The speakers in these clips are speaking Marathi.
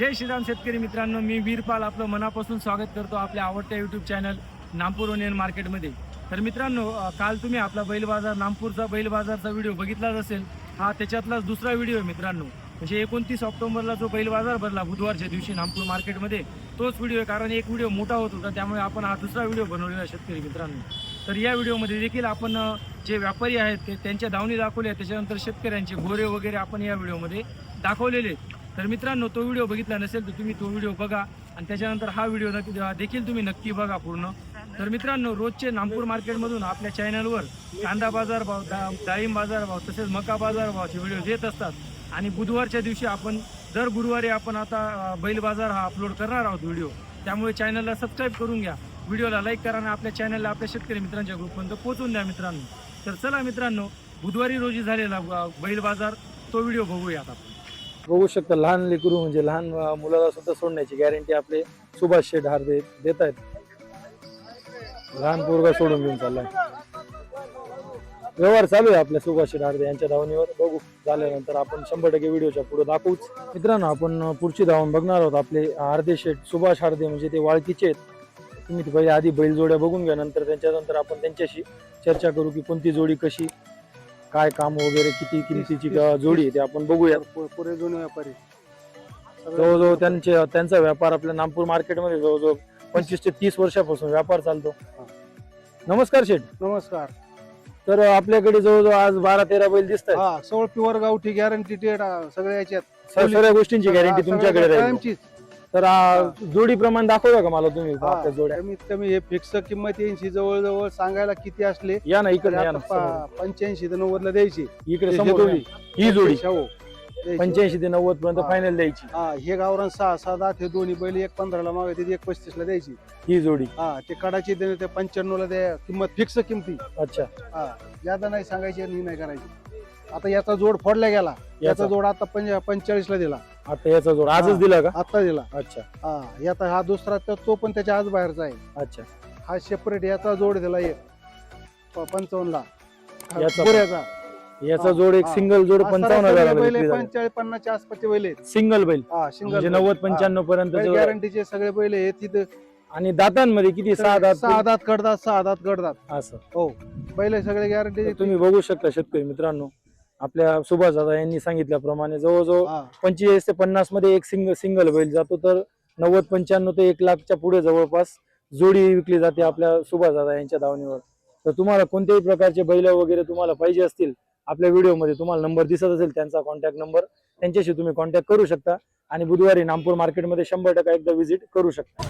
जय श्रीराम शेतकरी मित्रांनो मी वीरपाल आपलं मनापासून स्वागत करतो आपल्या आवडत्या युट्यूब चॅनल नामपूर ओनियन मार्केटमध्ये तर मित्रांनो काल तुम्ही आपला बैल बाजार नामपूरचा बैल बाजारचा व्हिडिओ बघितलाच असेल हा त्याच्यातलाच दुसरा व्हिडिओ आहे मित्रांनो. म्हणजे एकोणतीस ऑक्टोबरला जो बैल बाजार भरला बुधवारच्या दिवशी नागपूर मार्केटमध्ये तोच व्हिडिओ आहे कारण एक व्हिडिओ मोठा होत होता त्यामुळे आपण हा दुसरा व्हिडिओ बनवलेला शेतकरी मित्रांनो. तर या व्हिडिओमध्ये देखील आपण जे व्यापारी आहेत ते त्यांच्या धावणी दाखवले त्याच्यानंतर शेतकऱ्यांचे गोरे वगैरे आपण या व्हिडिओमध्ये दाखवलेले आहेत. तर मित्रांनो तो व्हिडिओ बघितला नसेल तर तुम्ही तो व्हिडिओ बघा आणि त्याच्यानंतर हा व्हिडिओ नक्की देखील तुम्ही नक्की बघा पूर्ण. तर मित्रांनो रोजचे नामपूर मार्केटमधून आपल्या चॅनलवर कांदा बाजार भाव दा- डाळिंब बाजार भाव तसेच मका बाजार भावचे व्हिडिओ येत असतात. आणि बुधवारच्या दिवशी आपण दर गुरुवारी आपण आता बैल बाजार हा अपलोड करणार आहोत व्हिडिओ. त्यामुळे चॅनलला सबस्क्राईब करून घ्या. व्हिडिओला लाईक करा आणि आपल्या चॅनलला आपल्या शेतकरी मित्रांच्या ग्रुपपर्यंत पोहोचून द्या मित्रांनो. तर चला मित्रांनो बुधवारी रोजी झालेला बैल बाजार तो व्हिडिओ बघूया आपण. बघू शकता लहान लेकरू म्हणजे लहान मुलाला सुद्धा सोडण्याची गॅरंटी आपले सुभाष शेठ हार देत आहेत. लहान पोरगा सोडून घेऊन चाललाय. व्यवहार चालू आहे आपल्या सुभाष शेठ हार्दे यांच्या धावणीवर. बघू झाल्यानंतर आपण शंभर टक्के व्हिडिओच्या पुढे दाखवूच. मित्रांनो आपण पुढची धावून बघणार आहोत. आपले हार्दे शेठ सुभाष हार्दे म्हणजे ते वाळकीचे आहेत. तुम्ही पहिले आधी बैल जोड्या बघून घ्या नंतर त्यांच्यानंतर आपण त्यांच्याशी चर्चा करू की कोणती जोडी कशी काय काम वगैरे किती किमतीची का जोडी आहे ते आपण बघूया पुरे जुने व्यापारी. जवळजवळ त्यांचे त्यांचा व्यापार आपल्या नागपूर मार्केटमध्ये जवळजवळ पंचवीस ते तीस वर्षापासून व्यापार चालतो. नमस्कार शेठ. नमस्कार. तर आपल्याकडे जवळजवळ आज बारा तेरा बैल दिसत हा प्युअर गावठी गॅरंटी सगळ्या याच्यात. सगळ्या गोष्टींची गॅरंटी तुमच्याकडे राहील. तर आ, जोडी प्रमाण दाखवता का मला तुम्ही हा, आपल्या जोड्या? कमीत कमी हे फिक्स किंमत यांची जवळ जवळ सांगायला किती असले या ना इकडे या ना समोर. पंच्याऐंशी ते नव्वद ला द्यायची. इकडे हे समोर जोडी. ही जोडी. द्यायची. पंच्याऐंशी ते नव्वद पर्यंत हा. फायनल द्यायची. हा हे गावरान सहा सहा दात हे दोन्ही बैल एक पंधराला मागायचे एक पस्तीस ला द्यायची. ही जोडी. हा ते कडाची दे- ते पंच्याण्णव ला द्या किंमत फिक्स किमती. अच्छा. हा ज्यादा नाही सांगायची आणि नाही करायची. आता याचा जोड फोडला गेला. याचा. याचा जोड आता पंचेचाळीस ला दिला. आता याचा जोड आजच हा. दिला का? आता दिला. अच्छा. हा याचा हा दुसरा तर तो पण त्याच्या आज बाहेरचा आहे. अच्छा. हा सेपरेट याचा जोड दिला एक. पंचावन्न ला. याचा पुऱ्याचा याचा हा, जोड एक हा. सिंगल जोड पंचावन्न हजार पंचेचाळीस पन्नासच्या आसपासचे बैल आहेत. सिंगल बैल. हा म्हणजे सिंगल नव्वद पंच्याण्णव पर्यंत जो- गॅरंटीचे सगळे बैल आहेत तिथं. आणि दातांमध्ये किती? सहा दात सहा दात कडदात सहा दात कडदात असं. हो. बैल सगळे तर गॅरंटीचे तुम्ही बघू शकता शेतकरी मित्रांनो. आपल्या सुभाष दादा यांनी सांगितल्याप्रमाणे जवळजवळ हा. पंचेचाळीस ते पन्नासमध्ये एक सिंगल सिंगल बैल जातो तर नव्वद पंच्याण्णव ते एक लाखच्या पुढे जवळपास जोडी विकली जाते आपल्या सुभाष दादा यांच्या धावणीवर. तर तुम्हाला कोणत्याही प्रकारचे बैल वगैरे तुम्हाला पाहिजे असतील आपल्या व्हिडिओमध्ये तुम्हाला नंबर दिसत असेल त्यांचा कॉन्टॅक्ट नंबर त्यांच्याशी तुम्ही कॉन्टॅक्ट करू शकता आणि बुधवारी नागपूर मार्केटमध्ये शंभर टक्का एकदा व्हिजिट करू शकता.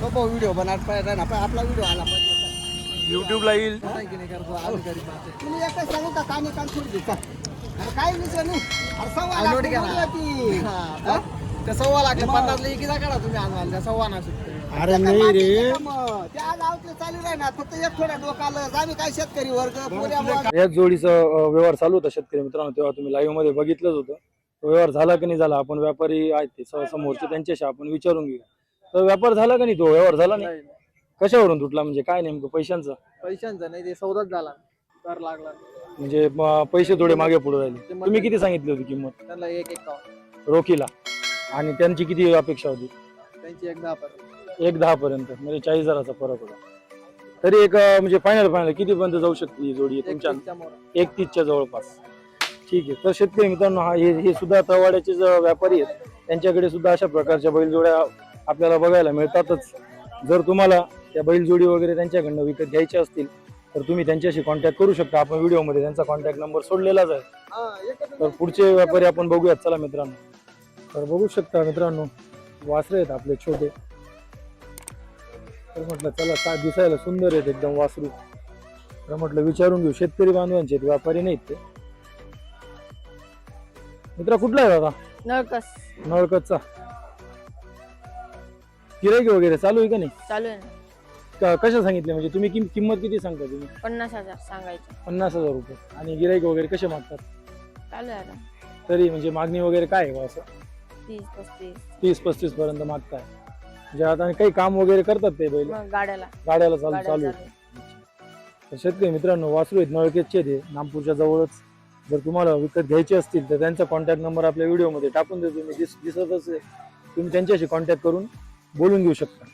हा तो व्हिडिओ बनाट पाहिजे ना. पण आपला व्हिडिओ आला पाहिजे. युट्यूबला येईल. की नाही करतो अधिकारी तुम्ही एकटा सांगू का? काने कान सोड दे अरे काय विषय नाही अरे सव्वा लाख रुपये ती. हा? त्या सव्वा लाख पन्नास ला किती काढा तुम्ही त्या सव्वा ना अरे नाही रे. आज आवतले चालू राहणार फक्त एक थोडा डोकालं आम्ही काय शेतकरी वर्ग पुऱ्या वर्ग. याच जोडीचा अं, व्यवहार चालू होता शेतकरी मित्रांनो तेव्हा तुम्ही लाईव्हमध्ये बघितलंच होतं. तो व्यवहार झाला की नाही झाला आपण व्यापारी आहेत ते स- समोरचे त्यांच्याशी आपण विचारून घेऊया. तर व्यापार झाला का नाही तो? व्यवहार झाला नाही? कशावरून तुटला? म्हणजे काय नेमकं पैशांचं? पैशांचा नाही ते सौदाच झाला. कर लागला. म्हणजे म, पैसे थोडे मागे पुढे राहिले. तुम्ही किती सांगितली होती किंमत? त्यांना एक एक काव रोखीला. आणि त्यांची किती अपेक्षा होती? त्यांची एक दहा पर्यंत. एक दहा पर्यंत. म्हणजे चाळीस हजाराचा फरक होता. तरी एक अं, म्हणजे फायनल फायनल किती पर्यंत जाऊ शकते ही जोडी एक तुमच्या? तीसच्या. एक तीसच्या जवळपास. ठीक आहे. तर शेतकरी मित्रांनो हा हे हे सुद्धा तवाड्याचे जे व्यापारी आहेत त्यांच्याकडे सुद्धा अशा प्रकारच्या बैलजोड्या आपल्याला बघायला मिळतातच. जर तुम्हाला त्या बैलजोडी वगैरे त्यांच्याकडनं विकत घ्यायच्या असतील तर तुम्ही त्यांच्याशी कॉन्टॅक्ट करू शकता. आपण व्हिडिओमध्ये त्यांचा कॉन्टॅक्ट नंबर सोडलेलाच आहे. तर पुढचे व्यापारी आपण बघूयात. चला मित्रांनो. तर बघू शकता मित्रांनो वासरे आहेत आपले छोटे. तर म्हटलं चला काय दिसायला सुंदर आहेत एकदम वासरू. तर म्हटलं विचारून घेऊ. शेतकरी बांधवांचे व्यापारी नाहीत ते. मित्रा कुठला आहे दादा? नळकस. नळकतचा गिरायकी वगैरे चालू आहे का नाही? चालू आहे ना. का- कशा सांगितले? म्हणजे तुम्ही किम- किंमत किती सांगता तुम्ही? पन्नास हजार सांगायचं. पन्नास हजार रुपये. आणि गिरायक वगैरे कसे मागतात? चालू आहे आता. तरी म्हणजे मागणी वगैरे काय आहे असं? तीस पस्तीस. तीस पस्तीस पर्यंत मागताय. म्हणजे आता काही काम वगैरे करतात ते बैल? मग गाड्याला. गाड्याला चालू चालू आहे. तर शेतकरी मित्रांनो वासरू आहेत नळकेचे ते नागपूरच्या जवळच. जर तुम्हाला विकत घ्यायचे असतील तर त्यांचा कॉन्टॅक्ट नंबर आपल्या व्हिडिओमध्ये टाकून देतो. मी दिस दिसत असेल तुम्ही त्यांच्याशी कॉन्टॅक्ट करून बोलून घेऊ शकता.